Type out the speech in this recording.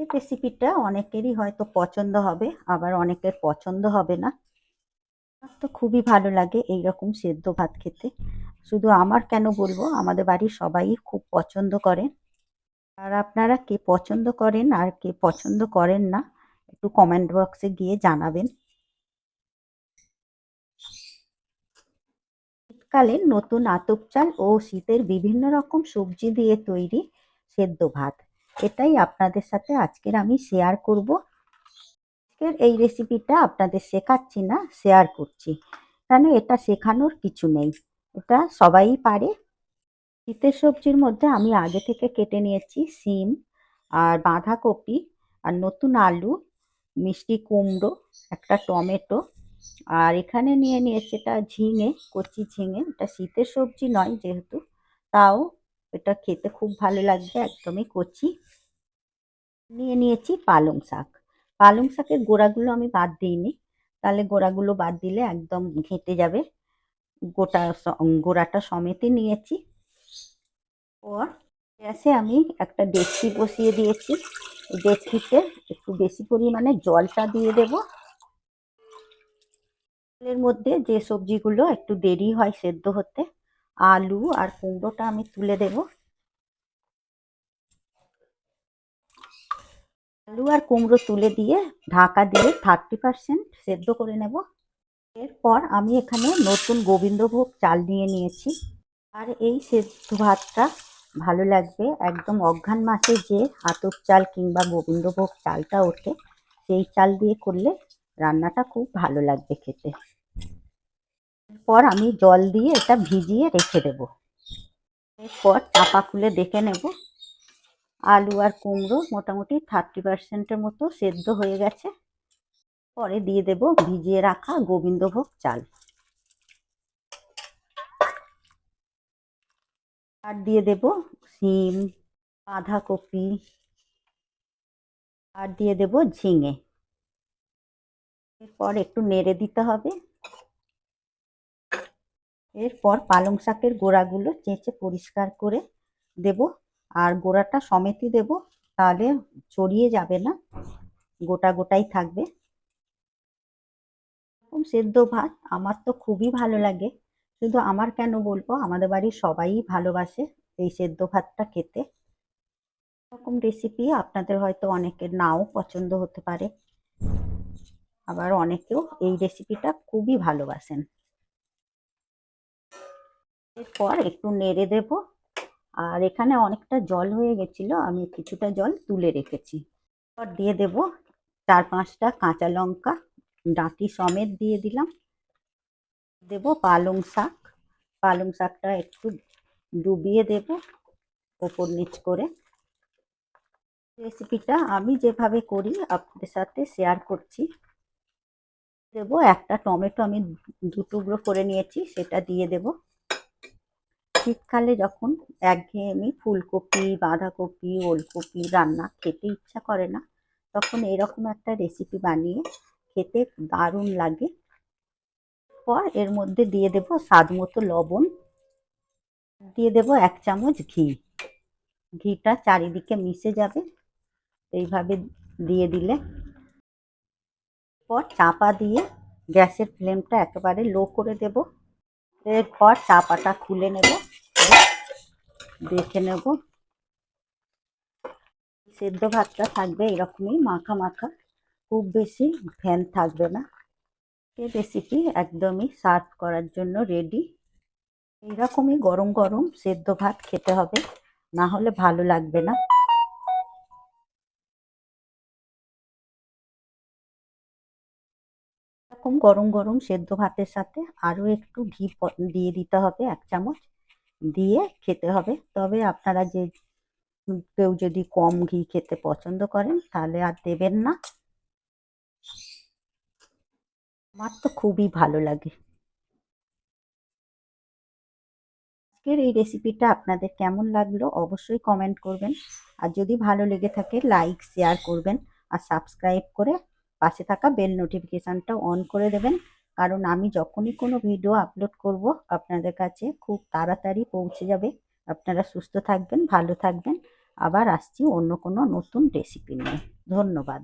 এই রেসিপিটা অনেকেরই হয়তো পছন্দ হবে, আবার অনেকের পছন্দ হবে না। আমার তো খুবই ভালো লাগে এই রকম সেদ্ধ ভাত খেতে। শুধু আমার কেন বলব, আমাদের বাড়ির সবাই খুব পছন্দ করে। আর আপনারা কে পছন্দ করেন আর কে পছন্দ করেন না, একটু কমেন্ট বক্সে গিয়ে জানাবেন। শীতকালে নতুন আতপ চাল ও শীতের বিভিন্ন রকম সবজি দিয়ে তৈরি সেদ্ধ ভাত। এটাই আপনাদের সাথে আজকের আমি শেয়ার করব। আজকের এই রেসিপিটা আপনাদের শেখাচ্ছি না শেয়ার করছি। কেন এটা শেখানোর কিছু নেই। এটা সবাই পারে। শীতের সবজির মধ্যে আমি আগে থেকে কেটে নিয়েছি সিম আর বাঁধাকপি আর নতুন আলু, মিষ্টি কুমড়ো, একটা টমেটো আর এখানে নিয়ে নিয়েছি এটা ঝিঙে, কচি ঝিঙে। এটা শীতের সবজি নয় যেহেতু, তাও এটা খেতে খুব ভালো লাগবে একদমই কচি। নিয়ে নিয়েছি পালং শাক। পালং শাকের গোড়াগুলো আমি বাদ দিইনি। তাহলে গোড়াগুলো বাদ দিলে একদম ঘেঁটে যাবে। গোটা গোড়াটা সমেতে নিয়েছি। পর গ্যাসে আমি একটা ডেকচি বসিয়ে দিয়েছি। ডেচকিতে একটু বেশি পরিমাণে জলটা দিয়ে দেব। এর মধ্যে যে সবজিগুলো একটু দেরি হয় সেদ্ধ হতে আলু আর কুমড়োটা আমি তুলে দেব। আলু আর কুমড়ো তুলে দিয়ে ঢাকা দিয়ে থার্টি পারসেন্ট সেদ্ধ করে নেব। এরপর আমি এখানে নতুন গোবিন্দভোগ চাল নিয়ে নিয়েছি। আর এই সেদ্ধ ভাতটা ভালো লাগবে। একদম অঘ্রান মাসে যে আতপ চাল কিংবা গোবিন্দভোগ চালটা ওঠে, সেই চাল দিয়ে করলে রান্নাটা খুব ভালো লাগবে খেতে। এরপর আমি জল দিয়ে এটা ভিজিয়ে রেখে দেব। এরপর চাপা খুলে দেখে নেব। আলু আর কুমড়ো মোটামুটি থার্টি পার্সেন্টের মতো সেদ্ধ হয়ে গেছে। পরে দিয়ে দেব ভিজিয়ে রাখা গোবিন্দভোগ চাল। আর দিয়ে দেব সিম বাঁধাকপি, আর দিয়ে দেব ঝিঙে। এরপর একটু নেড়ে দিতে হবে। এরপর পালং শাকের গোড়াগুলো চেঁচে পরিষ্কার করে দেব। আর গোড়াটা সমেতই দেব, তাহলে ছড়িয়ে যাবে না, গোটা গোটাই থাকবে। এরকম সেদ্ধ ভাত আমার তো খুবই ভালো লাগে। শুধু আমার কেন বলব, আমাদের বাড়ির সবাই ভালোবাসে এই সেদ্ধ ভাতটা খেতে। এরকম রেসিপি আপনাদের হয়তো অনেকের নাও পছন্দ হতে পারে। আবার অনেকেও এই রেসিপিটা খুবই ভালোবাসেন। এরপর একটু নেড়ে দেব। আর এখানে অনেকটা জল হয়ে গেছিল, আমি কিছুটা জল তুলে রেখেছি। এরপর দিয়ে দেব চার পাঁচটা কাঁচা লঙ্কা, ডাঁটি সমেত দিয়ে দিলাম। দেব পালং শাক, পালং শাকটা একটু ডুবিয়ে দেব ওপর নিচ করে। রেসিপিটা আমি যেভাবে করি, আপনাদের সাথে শেয়ার করছি। দেব একটা টমেটো আমি দু টুকরো করে নিয়েছি, সেটা দিয়ে দেব। শীতকালে যখন একঘেয়েমি ফুলকপি, বাঁধাকপি, ওলকপি রান্না খেতে ইচ্ছা করে না, তখন এরকম একটা রেসিপি বানিয়ে খেতে দারুণ লাগে। পর এর মধ্যে দিয়ে দেব স্বাদ মতো লবণ। দিয়ে দেব এক চামচ ঘি। ঘিটা চারিদিকে মিশে যাবে, এইভাবে দিয়ে দিলে। পর চাপা দিয়ে গ্যাসের ফ্লেমটা একেবারে লো করে দেব। এরপর চাপাটা খুলে নেব, দেখে নেব। সেদ্ধ ভাতটা থাকবে এরকমই, মাখা মাখা, খুব বেশি ফ্যান থাকবে না। এই রেসিপি একদমই সার্ভ করার জন্য রেডি এইরকমই গরম গরম সেদ্ধ ভাত খেতে হবে, না হলে ভালো লাগবে না। এরকম গরম গরম সেদ্ধ ভাতের সাথে আরও একটু ঘি দিয়ে দিতে হবে এক চামচ। দিয়ে খেতে হবে। তবে আপনারা যে কেউ যদি কম ঘি খেতে পছন্দ করেন, তাহলে আর দেবেন না। আমার তো খুবই ভালো লাগে। আজকের এই রেসিপিটা আপনাদের কেমন লাগল অবশ্যই কমেন্ট করবেন। আর যদি ভালো লেগে থাকে লাইক শেয়ার করবেন। আর সাবস্ক্রাইব করে পাশে থাকা বেল নোটিফিকেশানটা অন করে দেবেন। কারণ আমি যখনই কোনো ভিডিও আপলোড করব, আপনাদের কাছে খুব তাড়াতাড়ি পৌঁছে যাবে। আপনারা সুস্থ থাকবেন, ভালো থাকবেন। আবার আসছি অন্য কোনো নতুন রেসিপি নিয়ে। ধন্যবাদ।